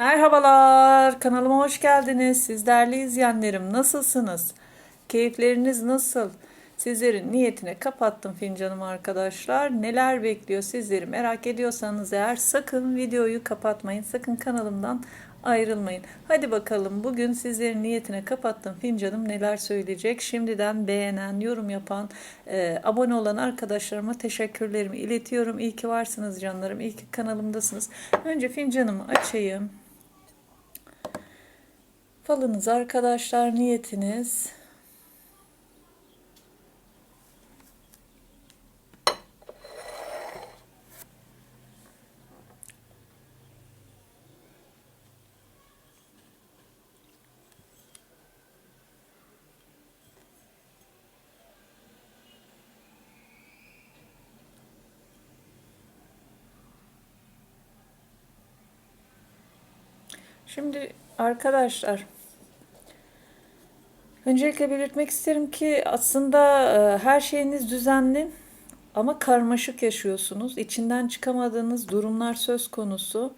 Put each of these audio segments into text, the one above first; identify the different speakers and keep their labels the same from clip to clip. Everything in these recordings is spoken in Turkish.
Speaker 1: Merhabalar, kanalıma hoş geldiniz. Siz değerli izleyenlerim, nasılsınız? Keyifleriniz nasıl? Sizlerin niyetine kapattım fincanımı arkadaşlar. Neler bekliyor sizleri merak ediyorsanız eğer sakın videoyu kapatmayın. Sakın kanalımdan ayrılmayın. Hadi bakalım bugün sizlerin niyetine kapattım fincanım neler söyleyecek. Şimdiden beğenen, yorum yapan, e, abone olan arkadaşlarıma teşekkürlerimi iletiyorum. İyi ki varsınız canlarım. İyi ki kanalımdasınız. Önce fincanımı açayım. Falınız arkadaşlar niyetiniz. Şimdi arkadaşlar öncelikle belirtmek isterim ki aslında e, her şeyiniz düzenli ama karmaşık yaşıyorsunuz. İçinden çıkamadığınız durumlar söz konusu.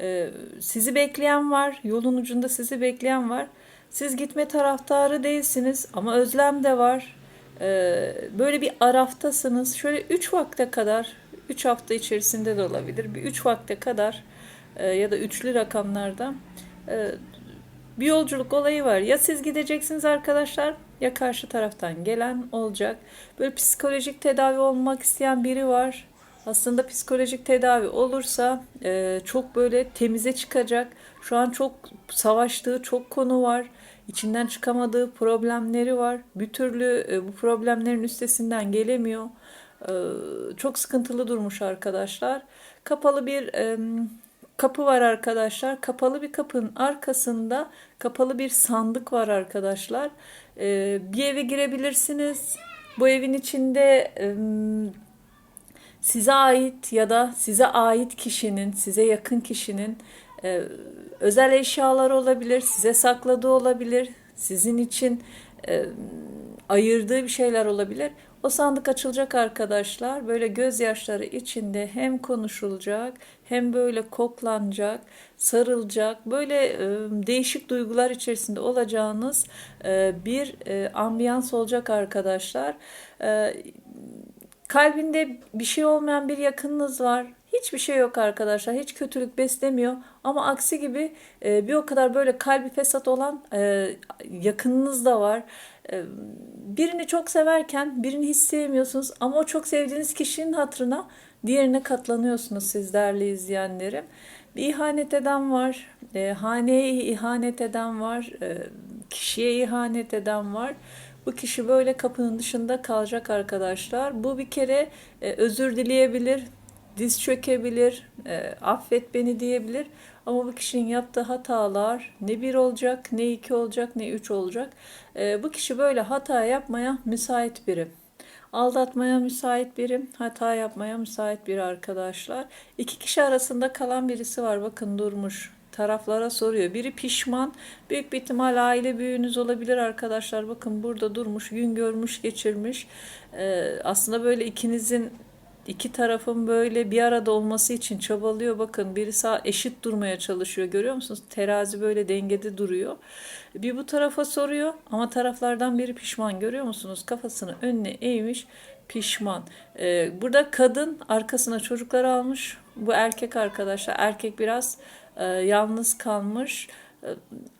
Speaker 1: E, Sizi bekleyen var, yolun ucunda sizi bekleyen var. Siz gitme taraftarı değilsiniz ama özlem de var. E, Böyle bir araftasınız. Şöyle 3 vakte kadar, 3 hafta içerisinde de olabilir. Bir 3 vakte kadar ya da üçlü rakamlarda bir yolculuk olayı var. Ya siz gideceksiniz arkadaşlar ya karşı taraftan gelen olacak. Böyle psikolojik tedavi olmak isteyen biri var. Aslında psikolojik tedavi olursa e, çok böyle temize çıkacak. Şu an çok savaştığı çok konu var. İçinden çıkamadığı problemleri var. Bir türlü e, bu problemlerin üstesinden gelemiyor. E, çok sıkıntılı durmuş arkadaşlar. Kapalı bir e, kapı var arkadaşlar. Kapalı bir kapının arkasında kapalı bir sandık var arkadaşlar. Ee, bir eve girebilirsiniz. Bu evin içinde size ait ya da size ait kişinin, size yakın kişinin e, özel eşyalar olabilir, size sakladığı olabilir, sizin için ayırdığı bir şeyler olabilir. O sandık açılacak arkadaşlar. Böyle gözyaşları içinde hem konuşulacak hem böyle koklanacak, sarılacak. Böyle e, değişik duygular içerisinde olacağınız e, bir e, ambiyans olacak arkadaşlar. E, kalbinde bir şey olmayan bir yakınınız var. Hiçbir şey yok arkadaşlar. Hiç kötülük beslemiyor. Ama aksi gibi e, bir o kadar böyle kalbi fesat olan e, yakınınız da var. E, birini çok severken birini hiç sevmiyorsunuz. Ama o çok sevdiğiniz kişinin hatırına diğerine katlanıyorsunuz siz değerli izleyenlerim. Bir ihanet eden var. E, haneye ihanet eden var. E, kişiye ihanet eden var. Bu kişi böyle kapının dışında kalacak arkadaşlar. Bu bir kere e, özür dileyebilir, diz çökebilir, e, affet beni diyebilir. Ama bu kişinin yaptığı hatalar ne bir olacak, ne iki olacak, ne üç olacak. E, bu kişi böyle hata yapmaya müsait biri. Aldatmaya müsait biri, hata yapmaya müsait biri arkadaşlar. İki kişi arasında kalan birisi var. Bakın durmuş taraflara soruyor. Biri pişman. Büyük bir ihtimal aile büyüğünüz olabilir arkadaşlar. Bakın burada durmuş, gün görmüş, geçirmiş. Ee, aslında böyle ikinizin iki tarafın böyle bir arada olması için çabalıyor. Bakın biri sağ eşit durmaya çalışıyor. Görüyor musunuz? Terazi böyle dengede duruyor. Bir bu tarafa soruyor ama taraflardan biri pişman. Görüyor musunuz? Kafasını önüne eğmiş pişman. Ee, burada kadın arkasına çocuklar almış. Bu erkek arkadaşlar. Erkek biraz e, yalnız kalmış. E,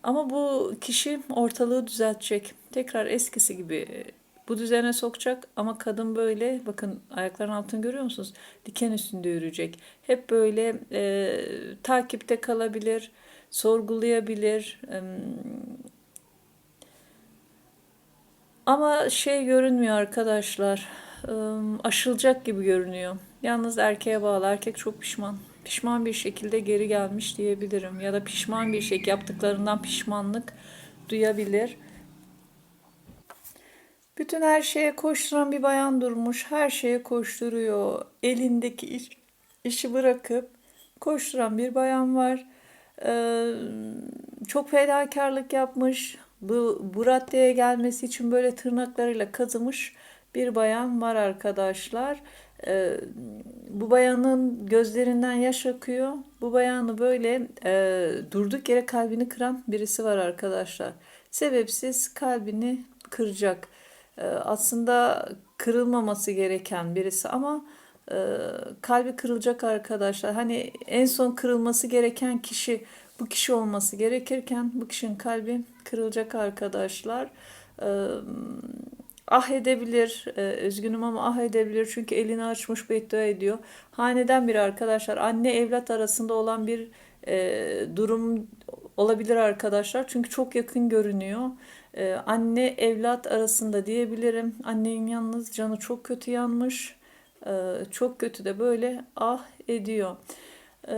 Speaker 1: ama bu kişi ortalığı düzeltecek. Tekrar eskisi gibi e, bu düzene sokacak ama kadın böyle bakın ayakların altını görüyor musunuz? Diken üstünde yürüyecek. Hep böyle e, takipte kalabilir, sorgulayabilir. E, ama şey görünmüyor arkadaşlar. E, aşılacak gibi görünüyor. Yalnız erkeğe bağlı. Erkek çok pişman. Pişman bir şekilde geri gelmiş diyebilirim. Ya da pişman bir şey yaptıklarından pişmanlık duyabilir. Bütün her şeye koşturan bir bayan durmuş. Her şeye koşturuyor. Elindeki iş, işi bırakıp koşturan bir bayan var. Ee, çok fedakarlık yapmış. Bu, bu raddeye gelmesi için böyle tırnaklarıyla kazımış bir bayan var arkadaşlar. E, bu bayanın gözlerinden yaş akıyor. Bu bayanı böyle e, durduk yere kalbini kıran birisi var arkadaşlar. Sebepsiz kalbini kıracak. E, aslında kırılmaması gereken birisi ama e, kalbi kırılacak arkadaşlar. Hani en son kırılması gereken kişi bu kişi olması gerekirken bu kişinin kalbi kırılacak arkadaşlar. E, ah edebilir, e, üzgünüm ama ah edebilir çünkü elini açmış beddua ediyor. Haneden bir arkadaşlar, anne evlat arasında olan bir e, durum olabilir arkadaşlar. Çünkü çok yakın görünüyor. E, anne evlat arasında diyebilirim. Annenin yalnız canı çok kötü yanmış. E, çok kötü de böyle ah ediyor. E,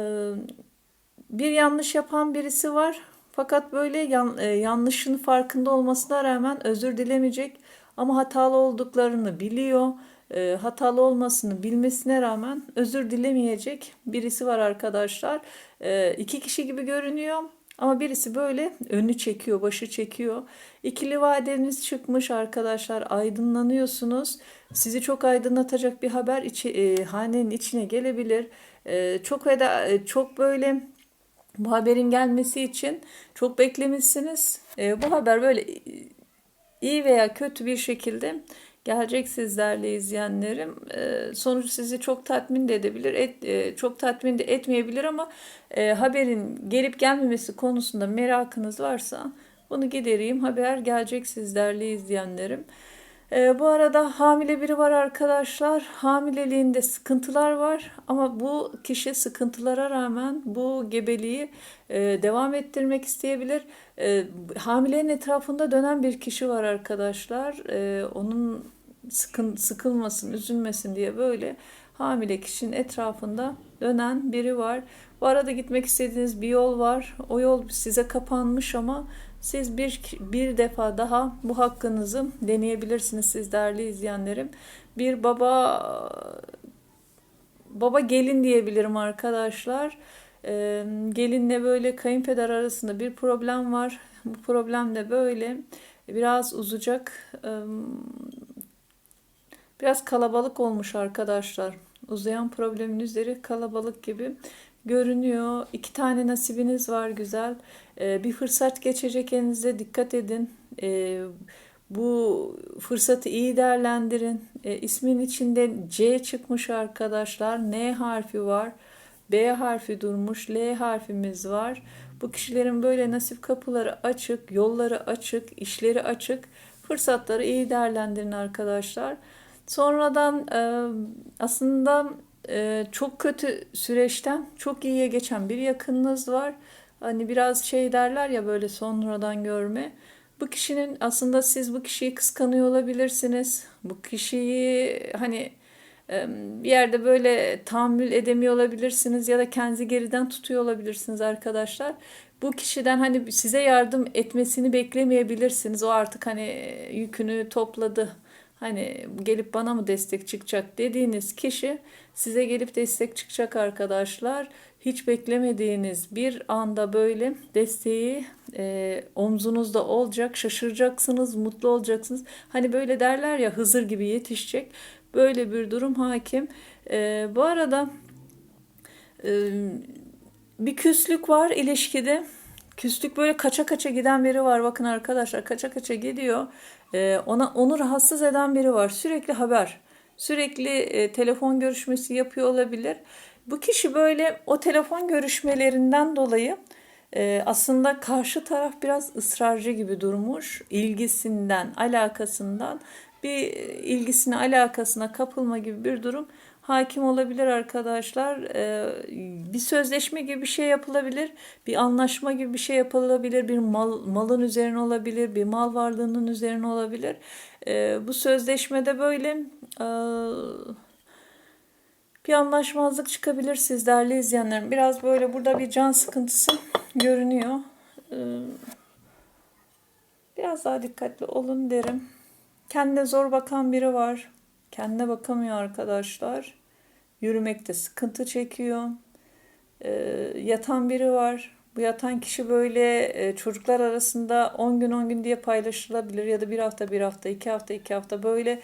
Speaker 1: bir yanlış yapan birisi var. Fakat böyle yan, e, yanlışın farkında olmasına rağmen özür dilemeyecek ama hatalı olduklarını biliyor. E, hatalı olmasını bilmesine rağmen özür dilemeyecek birisi var arkadaşlar. E, iki kişi gibi görünüyor. Ama birisi böyle önü çekiyor, başı çekiyor. İkili vadeniz çıkmış arkadaşlar. Aydınlanıyorsunuz. Sizi çok aydınlatacak bir haber içi, e, hanenin içine gelebilir. E, çok veda, e, çok böyle bu haberin gelmesi için çok beklemişsiniz. E, bu haber böyle iyi veya kötü bir şekilde gelecek sizlerle izleyenlerim. E, sonuç sizi çok tatmin de edebilir, et, e, çok tatmin de etmeyebilir ama e, haberin gelip gelmemesi konusunda merakınız varsa bunu gidereyim. Haber gelecek sizlerle izleyenlerim. E, bu arada hamile biri var arkadaşlar. Hamileliğinde sıkıntılar var ama bu kişi sıkıntılara rağmen bu gebeliği e, devam ettirmek isteyebilir. E, hamilenin etrafında dönen bir kişi var arkadaşlar. E, onun sıkın, sıkılmasın, üzülmesin diye böyle hamile kişinin etrafında dönen biri var. Bu arada gitmek istediğiniz bir yol var. O yol size kapanmış ama siz bir, bir defa daha bu hakkınızı deneyebilirsiniz siz değerli izleyenlerim. Bir baba baba gelin diyebilirim arkadaşlar. Ee, gelinle böyle kayınpeder arasında bir problem var. Bu problem de böyle biraz uzayacak. Ee, biraz kalabalık olmuş arkadaşlar. Uzayan problemin üzeri kalabalık gibi görünüyor. İki tane nasibiniz var güzel. Ee, bir fırsat geçecek elinize dikkat edin. Ee, bu fırsatı iyi değerlendirin. Ee, ismin içinde C çıkmış arkadaşlar. N harfi var. B harfi durmuş. L harfimiz var. Bu kişilerin böyle nasip kapıları açık, yolları açık, işleri açık. Fırsatları iyi değerlendirin arkadaşlar. Sonradan e, aslında e, çok kötü süreçten çok iyiye geçen bir yakınınız var. Hani biraz şey derler ya böyle sonradan görme. Bu kişinin aslında siz bu kişiyi kıskanıyor olabilirsiniz. Bu kişiyi hani bir yerde böyle tahammül edemiyor olabilirsiniz ya da kendinizi geriden tutuyor olabilirsiniz arkadaşlar. Bu kişiden hani size yardım etmesini beklemeyebilirsiniz. O artık hani yükünü topladı. Hani gelip bana mı destek çıkacak dediğiniz kişi size gelip destek çıkacak arkadaşlar. Hiç beklemediğiniz bir anda böyle desteği e, omzunuzda olacak, şaşıracaksınız, mutlu olacaksınız. Hani böyle derler ya Hızır gibi yetişecek. Böyle bir durum hakim. E, bu arada e, bir küslük var ilişkide. Küslük böyle kaça kaça giden biri var. Bakın arkadaşlar kaça kaça gidiyor. E, ona onu rahatsız eden biri var. Sürekli haber. Sürekli e, telefon görüşmesi yapıyor olabilir. Bu kişi böyle o telefon görüşmelerinden dolayı e, aslında karşı taraf biraz ısrarcı gibi durmuş. ilgisinden, alakasından bir ilgisine, alakasına kapılma gibi bir durum hakim olabilir arkadaşlar. Ee, bir sözleşme gibi bir şey yapılabilir. Bir anlaşma gibi bir şey yapılabilir. Bir mal, malın üzerine olabilir. Bir mal varlığının üzerine olabilir. Ee, bu sözleşmede böyle e, bir anlaşmazlık çıkabilir sizlerle izleyenlerim. Biraz böyle burada bir can sıkıntısı görünüyor. Ee, biraz daha dikkatli olun derim. Kendine zor bakan biri var. Kendine bakamıyor arkadaşlar. Yürümekte sıkıntı çekiyor. E, yatan biri var. Bu yatan kişi böyle e, çocuklar arasında 10 gün 10 gün diye paylaşılabilir ya da bir hafta bir hafta, iki hafta iki hafta böyle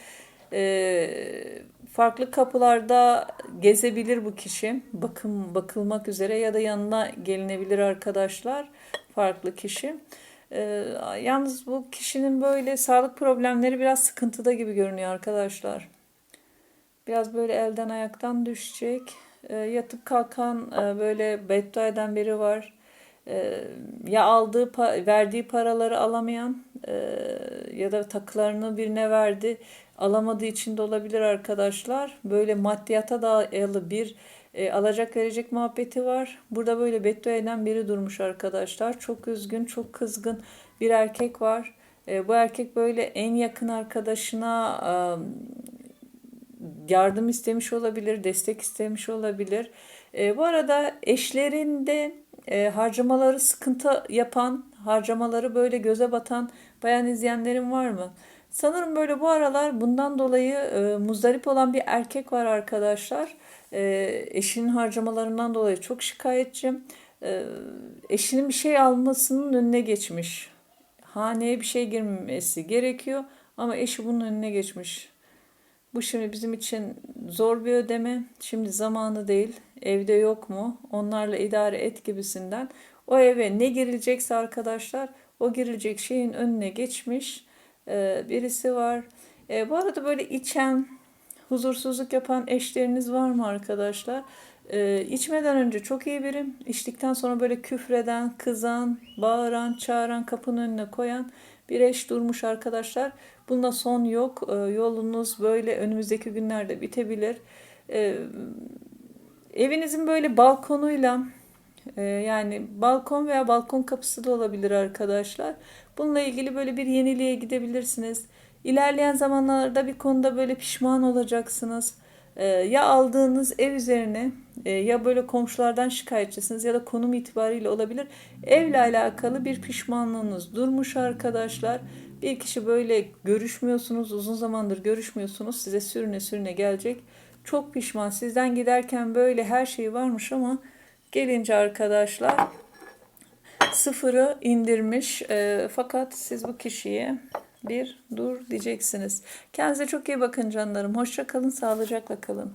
Speaker 1: Ee, farklı kapılarda gezebilir bu kişi. Bakım bakılmak üzere ya da yanına gelinebilir arkadaşlar. Farklı kişi. Ee, yalnız bu kişinin böyle sağlık problemleri biraz sıkıntıda gibi görünüyor arkadaşlar. Biraz böyle elden ayaktan düşecek. Ee, yatıp kalkan e, böyle beddua eden biri var. Ee, ya aldığı pa- verdiği paraları alamayan e, ya da takılarını birine verdi alamadığı için de olabilir arkadaşlar. Böyle maddiyata dayalı bir e, alacak verecek muhabbeti var. Burada böyle beddua eden biri durmuş arkadaşlar. Çok üzgün, çok kızgın bir erkek var. E, bu erkek böyle en yakın arkadaşına e, yardım istemiş olabilir, destek istemiş olabilir. E, bu arada eşlerinde e, harcamaları sıkıntı yapan, harcamaları böyle göze batan bayan izleyenlerim var mı? Sanırım böyle bu aralar bundan dolayı e, muzdarip olan bir erkek var arkadaşlar. E, eşinin harcamalarından dolayı çok şikayetçi. E, eşinin bir şey almasının önüne geçmiş. Haneye bir şey girmesi gerekiyor ama eşi bunun önüne geçmiş. Bu şimdi bizim için zor bir ödeme. Şimdi zamanı değil. Evde yok mu? Onlarla idare et gibisinden. O eve ne girilecekse arkadaşlar o girilecek şeyin önüne geçmiş e, birisi var. E, bu arada böyle içen, huzursuzluk yapan eşleriniz var mı arkadaşlar? E, içmeden önce çok iyi biri. İçtikten sonra böyle küfreden, kızan, bağıran, çağıran, kapının önüne koyan bir eş durmuş arkadaşlar. Bunda son yok. E, yolunuz böyle önümüzdeki günlerde bitebilir. E, evinizin böyle balkonuyla e, yani balkon veya balkon kapısı da olabilir arkadaşlar. Bununla ilgili böyle bir yeniliğe gidebilirsiniz. İlerleyen zamanlarda bir konuda böyle pişman olacaksınız. E, ya aldığınız ev üzerine e, ya böyle komşulardan şikayetçisiniz ya da konum itibariyle olabilir. Evle alakalı bir pişmanlığınız durmuş arkadaşlar. Bir kişi böyle görüşmüyorsunuz, uzun zamandır görüşmüyorsunuz. Size sürüne sürüne gelecek. Çok pişman. Sizden giderken böyle her şey varmış ama gelince arkadaşlar sıfırı indirmiş. E, fakat siz bu kişiye bir dur diyeceksiniz. Kendinize çok iyi bakın canlarım. Hoşça kalın, sağlıcakla kalın.